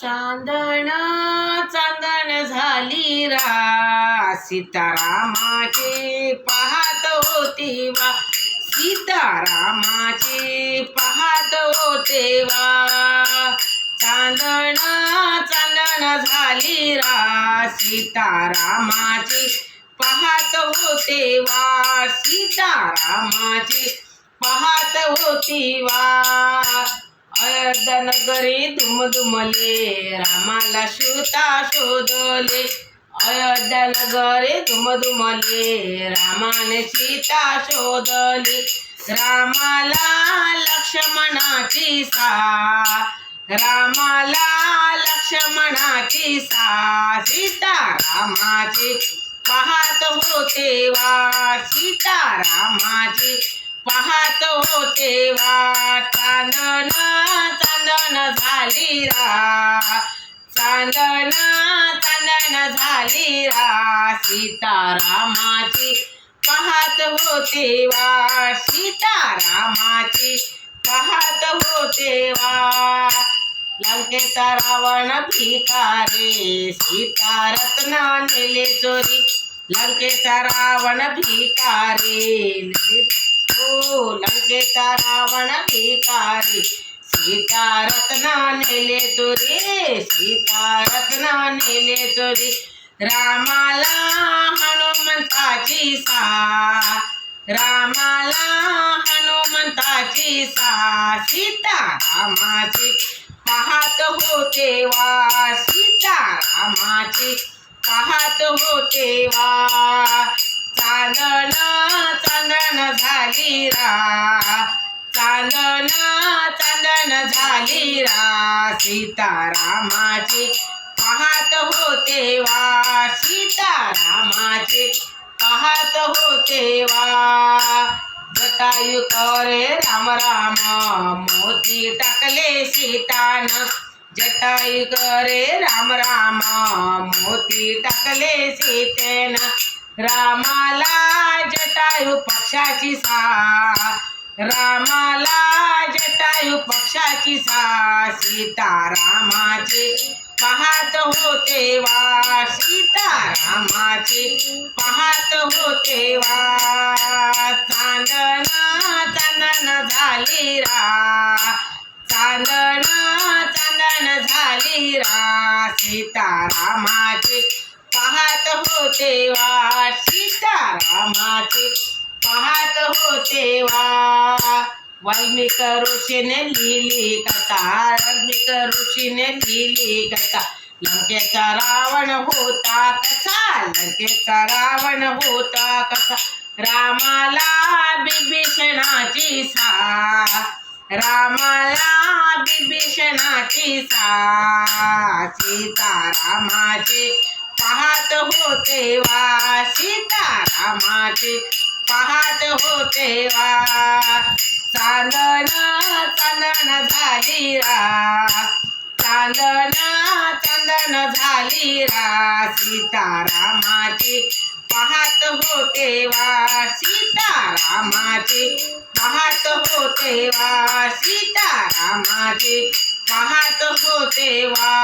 चांदण चांदण झाली रा. सीतारामाची पाहत होती वा. सीतारामाची पाहत होते वा. चांदण चांदण झाली रा. सीतारामाची पाहत होते वा. सीतारामाची पाहत होती वा. अयोध्या नगरी दुमदुमले रामाला शिवता शोधले. अयोध्या नगरी दुमदुमले रामाने सीता शोधली. रामाला लक्ष्मणाची सा रामाला लक्ष्मणाची सा. सीता रामाची पाहत होते वा सीता रामाची पाहत होते वा. कान चांदण चांदण झाली रा सीतारामाची. पाहत होते वा सीतारामाची. पाहत होते वा. लंकेचा रावण भिकारे सीता नेले चोरी लंकेचा रावण भिकारे हो लंकेचा रावण भिकारी. सीता रत्ना नेले चोरी सीता रत्ना नेले चोरी. रामाला हनुमंताची सा रामाला हनुमंताची सा सीता रामाची पाहत होते वा सीता रामाची पाहत होते वा. चांदण चांदण झाली रा चांदण चांदण झाली रा. सीतारामाचे पाहत होते वा. सीतारामाचे पाहत होते वा. जटायू करे राम राम मोती टाकले सीतान. जटायू करे राम राम मोती टाकले सीतेन. रामाला जटायू पक्षाची सा. रामाला जटायू पक्षाची सा सीतारामाचे. पाहत होते वा सीतारामाचे. पाहत होते वा चांदण चांदण झाली रा. चांदण चांदण झाली रा सीतारामाचे. पाहत होते वा सीतारामाचे. पाहत होते वा. वाल्मिक ऋषीने लिहिली कथा वाल्मिक ऋषीने लिहिली कथा. लंकेचा रावण होता कसा? लंकेचा रावण होता कसा? रामाला बिभीषणाची सा. रामाला बिभीषणाची सा. सीतारामाची पाहत होते वा. सीतारामाची पाहत होते वा चांदना चांदण झाली रा. चांदना चांदण झाली रा. सीतारामाची पाहत होते वा सीतारामाची पाहत होते वा सीतारामाची पाहत होते वा